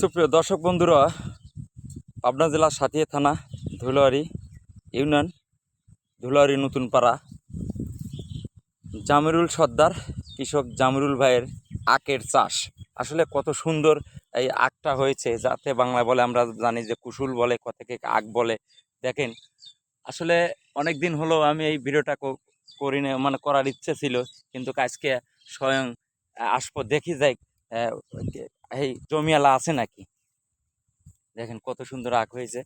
সুপ্রিয় দর্শক বন্ধুরা, পাবনা জেলার সাথিয়া থানা ধুলোয়ারি ইউনিয়ন ধুলোয়ারি নতুন পাড়া। জামিরুল সর্দার, কৃষক জামিরুল ভাইয়ের আখের চাষ। আসলে কত সুন্দর এই আখটা হয়েছে, যাতে বাংলা বলে আমরা জানি যে কুশুল বলে, কথাকে আখ বলে। দেখেন, আসলে অনেক দিন হলো আমি এই ভিডিওটা করি না মানে করার ইচ্ছে ছিল, কিন্তু আজকে স্বয়ং আসব, দেখি যাই এই জমিয়ালা আছে নাকি? দেখেন কত সুন্দর আখ হয়েছে।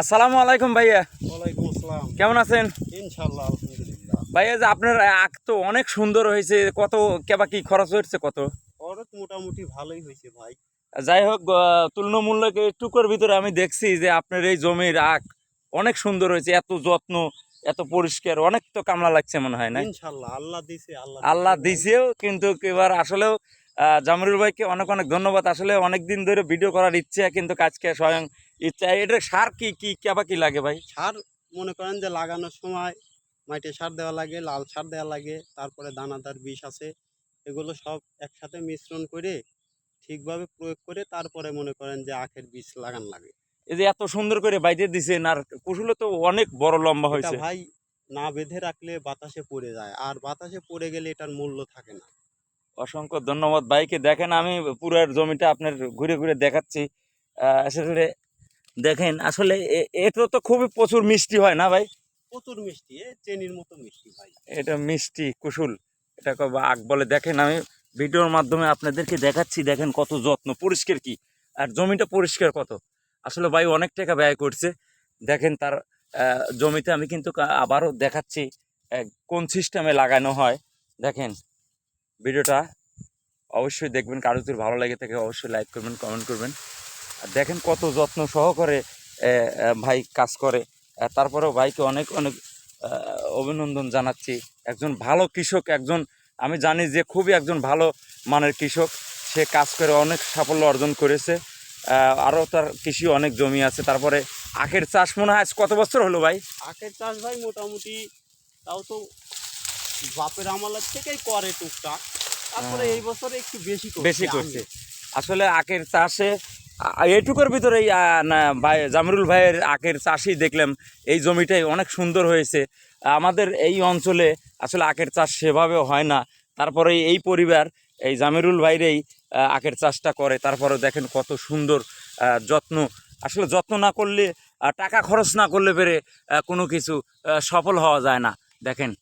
আসসালামু আলাইকুম ভাইয়া। ওয়ালাইকুম আসসালাম। কেমন আছেন? আলহামদুলিল্লাহ। ভাইয়া যে আপনার আখ তো অনেক সুন্দর হয়েছে কত কেবা কি খরচ হয়েছে কত? খরচ মোটামুটি ভালোই হয়েছে ভাই। যাই হোক তুলনামূল্যকে একটুকুর ভিতরে আমি দেখছি যে আপনার এই জমির আখ অনেক সুন্দর হয়েছে এত যত্ন এত পরিষ্কার অনেক তো কামলা লাগছে মনে হয় না আল্লাহ দিছে আল্লাহ দিছেও কিন্তু এবার আসলেও জামিরুল ভাইকে অনেক অনেক ধন্যবাদ। আসলে অনেক দিন ধরে ভিডিও করার ইচ্ছে কিন্তু কাজকে স্বয়ং ইচ্ছা। এটা সার কি কি কেবা কি লাগে ভাই? সার মনে করেন যে লাগানোর সময় মাটি সার দেওয়া লাগে লাল সার দেওয়া লাগে তারপরে দানাদার বিষ আছে এগুলো সব একসাথে মিশ্রণ করে ঠিকভাবে প্রয়োগ করে তারপরে মনে করেন যে আখের বীজ লাগান লাগে। এই যে এত সুন্দর করে বাইরে দিছেন আর কুশুলে তো অনেক বড় লম্বা হয়েছে। ভাই না বেঁধে রাখলে বাতাসে পড়ে যায় আর বাতাসে পড়ে গেলে এটার মূল্য থাকে না। অসংখ্য ধন্যবাদ ভাইকে। দেখেন আমি পুরো জমিটা আপনার ঘুরে ঘুরে দেখাচ্ছি। আসলে দেখেন আসলে এটা তো খুবই প্রচুর মিষ্টি হয় না ভাই? প্রচুর মিষ্টি এ চেনির মতো মিষ্টি ভাই। এটা মিষ্টি কুসুল এটাকে বা আগ বলে দেখেন আমি ভিডিওর মাধ্যমে আপনাদেরকে দেখাচ্ছি দেখেন কত যত্ন পরিষ্কার কি? আর জমিটা পরিষ্কার কত? আসলে ভাই অনেক টাকা ব্যয় করছে। দেখেন তার জমিতে আমি কিন্তু আবারও দেখাচ্ছি কোন সিস্টেমে লাগানো হয়। দেখেন, ভিডিওটা অবশ্যই দেখবেন, কারও যদি ভালো লাগে থাকে অবশ্যই লাইক করবেন কমেন্ট করবেন। আর দেখেন কত যত্ন সহকারে ভাই কাজ করে। তারপরেও ভাইকে অনেক অনেক অভিনন্দন জানাচ্ছি। একজন ভালো কৃষক, একজন, আমি জানি যে খুবই একজন ভালো মানের কৃষক। সে কাজ করে অনেক সাফল্য অর্জন করেছে। আরও তার কৃষি অনেক জমি আছে। তারপরে আখের চাষ মনে হয় কত বছর হলো ভাই? আখের চাষ ভাই মোটামুটি তাও তো বাপের আমলার থেকেই করে টুকটাক। তারপরে হ্যাঁ। এই বছরে একটু বেশি বেশি। করছে। আসলে আখের চাষে এইটুকুর ভিতরেই না ভাই জামিরুল ভাইয়ের আখের চাষই দেখলাম। এই জমিটাই অনেক সুন্দর হয়েছে। আমাদের এই অঞ্চলে আসলে আখের চাষ সেভাবে হয় না। তারপরে এই পরিবার এই জামিরুল ভাইরেই আহ, আখের চাষটা করে তারপরে দেখেন কত সুন্দর যত্ন। আসলে যত্ন না করলে টাকা খরচ না করলে পেরে কোনো কিছু সফল হওয়া যায় না। দেখেন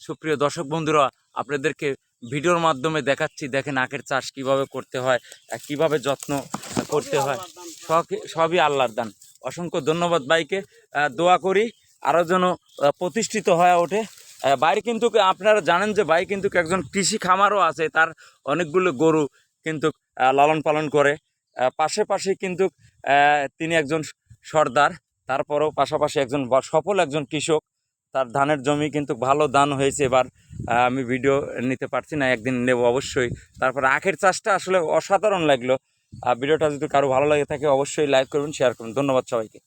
সুপ্রিয় দর্শক বন্ধুরা আপনাদেরকে ভিডিওর মাধ্যমে দেখাচ্ছি দেখেন আখের চাষ কীভাবে করতে হয় কীভাবে যত্ন করতে হয়। সবই- আল্লাহর দান। অসংখ্য ধন্যবাদ আহ, দোয়া করি আরও যেন প্রতিষ্ঠিত হয়ে ওঠে। ভাই কিন্তু আপনারা জানেন যে ভাই কিন্তু একজন কৃষি খামারও আছে তার অনেকগুলো গরু। কিন্তু লালন পালন করে। পাশে পাশে কিন্তু তিনি একজন সর্দার, তারপরেও পাশাপাশি একজন সফল একজন কৃষক। তার ধানের জমি কিন্তু ভালো দান হয়েছে এবার আমি ভিডিও নিতে পারছি না, একদিন নেব অবশ্যই। তারপর আখের চাষটা আসলে অসাধারণ লাগল। ভিডিওটা যদি কারও ভালো লাগে থাকে অবশ্যই লাইক করবেন শেয়ার করবেন। ধন্যবাদ সবাইকে।